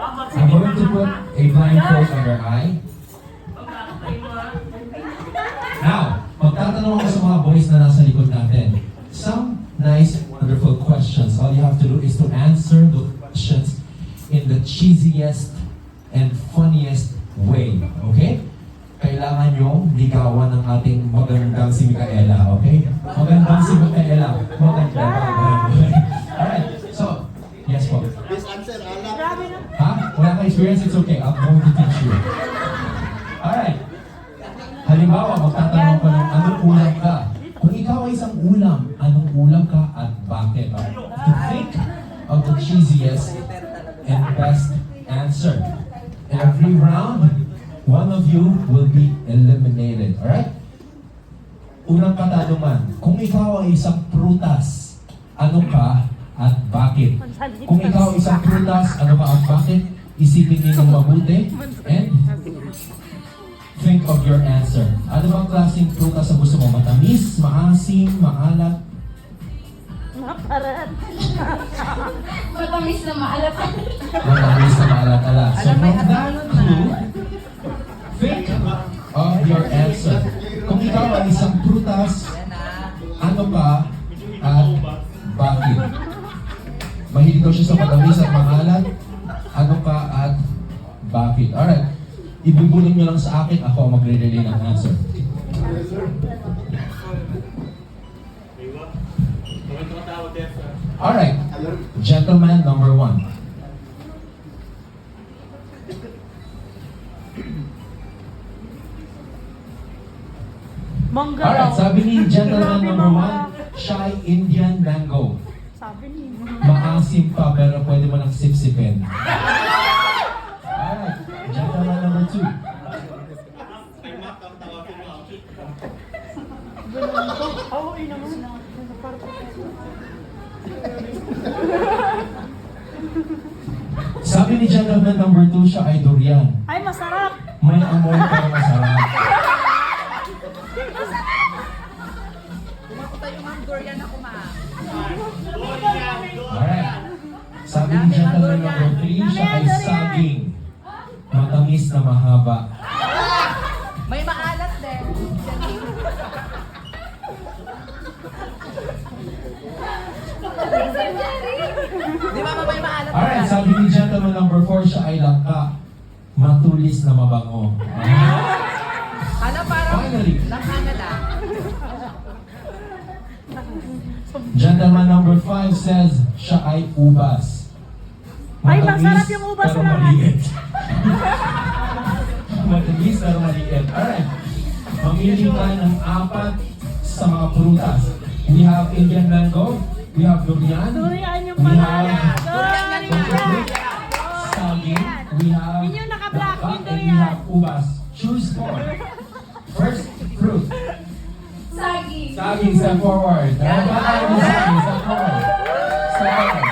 I'm going to put a blindfold on your eye. Now, magtatanong ako sa mga boys na nasa likod natin. Some nice, wonderful questions. All you have to do is to answer the questions in the cheesiest and funniest way. Okay? Kailangan yung ligawan ng ating magandang si Micaela. Okay? Magandang si Micaela. Maganda. Wala ka experience? It's okay. I'm going to teach you. Alright. Halimbawa, magtatanong ko ng anong ulam ka. Kung ikaw ay isang ulam, anong ulam ka at bakit? To think of the cheesiest and best answer. Every round, one of you will be eliminated. Alright? Unang katanungan, kung ikaw ay isang prutas, ano ka at bakit? Kung ikaw ay isang prutas, ano ka at bakit? Isipin niyo ng mabuti and think of your answer. Ano bang klaseng prutas ang gusto mo? Matamis, maasim, maalat? Maparat. Matamis na maalat. Matamis na maalat-alat. So from that clue, think of your answer. Kung ikaw ay isang prutas, ano ka at bakit? Mahilig daw siya sa matamis at maalat. Ano ka at bakit? Alright. Ibubulong nyo lang sa akin, ako ang magre-relay ng answer. Alright. Gentleman number one. Mangga Alright, sabi ni gentleman number one, shy Indian mango. Sabi ni Maasim pa pero pwede mo nang sipsipin. Alright, number two. Oo, ina mo. Sabi ni gentleman number two, siya ay durian. Ay, masarap. May amoy pero masarap. Sabi ni gentleman number three, siya ay saging. Matamis na mahaba. May maalat din. Di ba may maalat Alright, sabi ni gentleman number four, siya ay langka. Matulis na mabango. Ano parang Finally. lakana na. Gentleman number five says siya ay ubas. Ay, masarap yung ubas na. maliit. Matamis pero maliit. Alright. Mamili ka ng apat sa mga prutas. We have Indian mango, we have durian, Durian yung we pangalan. have Durian. Durian. saging, we have Yun yung naka-black, langka, yung and we durian. have ubas. Choose four. First fruit. Sagi. Saging, step forward. Ba tayo ng saging? Step forward. Step forward.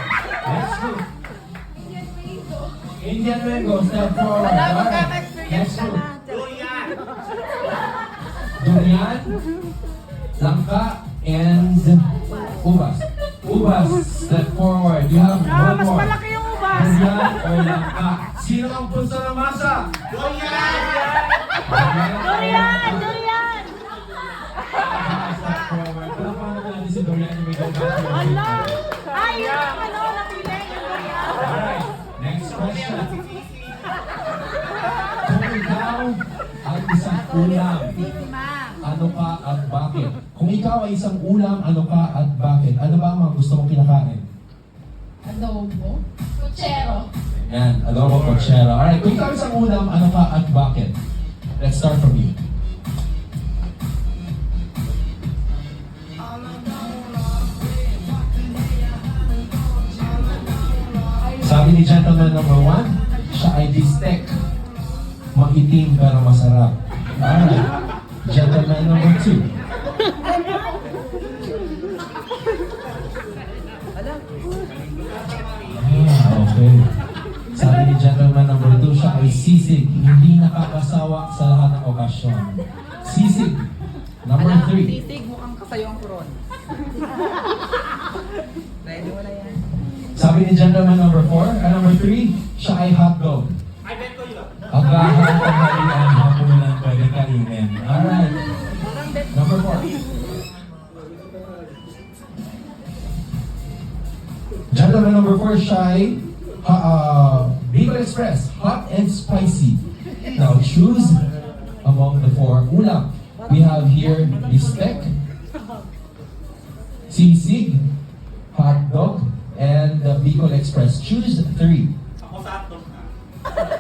Indian mango, step forward. Wala, magkaka-experience ka na. Durian, langka, and ubas. Ubas, step forward. You have Ah, one mas more. malaki yung ubas. Durian o langka. Sino ang punso ng masa? Durian! Durian! Durian! Step forward. Wala pa natin si Durian yung may gagawin. Ala! Ulam, ano ka at bakit? Kung ikaw ay isang ulam, ano ka at bakit? Ano ba ang mga gusto mong kinakain? Adobo. Kutsero. Yan, adobo cochera. Alright, kung ikaw ay isang ulam, ano ka at bakit? Let's start from you. Sabi ni gentleman number one, siya ay bistek. Maitim pero masarap. Alright. Gentleman number two. Ah, okay. Sabi ni gentleman number two, siya ay sisig. Hindi nakakasawa sa lahat ng okasyon. Sisig. Number Alam, three. titig mukhang kasayo ang kuron. Ready mo na yan. Sabi ni gentleman number four. And number three, siya ay hotdog. Agahan at tanghalian, hapunan, pwede kainin. Alright. Number four. Gentleman number four, ay uh, Bicol Express, hot and spicy. Now choose among the four ulam. We have here bistec, sisig, hot dog, and the Bicol Express. Choose three.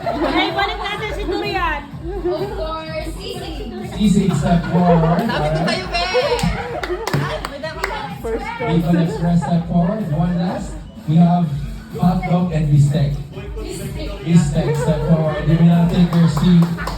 Ay, balik natin si Durian. Of course, sisig. Sisig step forward. Sabi ko tayo, be! Dami ka. Bacon Express step forward. One last. We have hot dog and bistec. Bistec step forward. Give me a take your seat.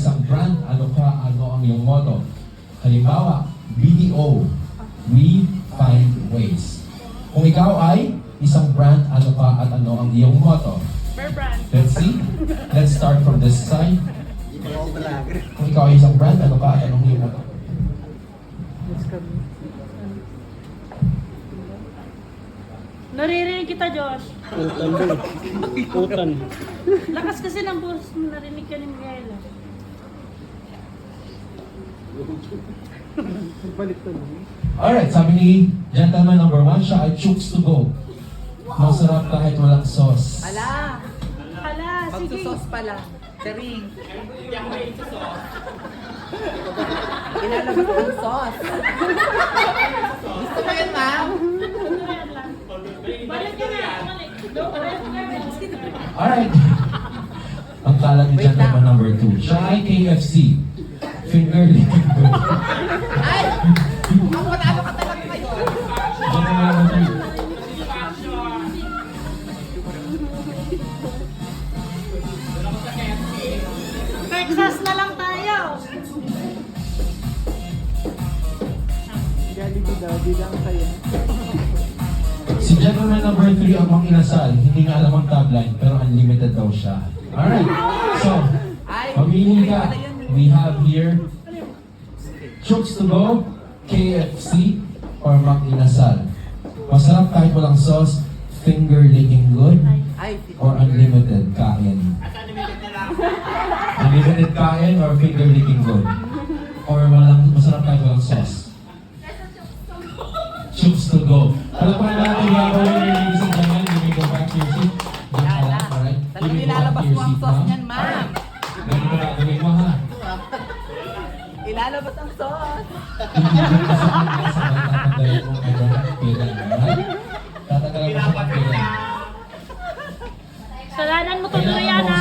Isang brand, ano ka, ano ang iyong motto? Halimbawa, BDO, we find ways. Kung ikaw ay isang brand, ano ka at ano ang iyong motto? Per brand. Let's see. Let's start from this side. Kung ikaw ay isang brand, ano ka at anong iyong motto? Naririnig kita, Josh. Putan. Putan. Lakas kasi ng boses mo. Narinig ka ni Miguel. Alright, sabi ni gentleman number one, siya ay chooks to go. Masarap kahit walang sauce. Ala, Hala, sige. magsusos pala. Tering. Ilalabas ang sauce. Gusto mo yun, ma'am? Balik ka na. Alright. Ang kalat ni gentleman number two, siya ay KFC. Go. Ay! Ang panalo ka talaga three. Texas na lang tayo. Jollibee daw, di lang saya. Si gentleman number three ang mang inasal. Hindi nga alam ang tagline, pero unlimited daw siya. Alright. So, Pamili ay, ka. We have here Chooks to go, KFC, or Mang Inasal. Masarap kahit walang sauce, finger licking good, or unlimited kain. Unlimited kain or finger licking good. Or walang, masarap kahit walang sauce. Chooks to go. Alam ko na natin gagawin yung ladies and gentlemen. You may go back to your seat. Alright? Talagang nilalabas mo ang sauce niyan, ma'am. Ilalabas ang sauce. Hindi mo kasi sabay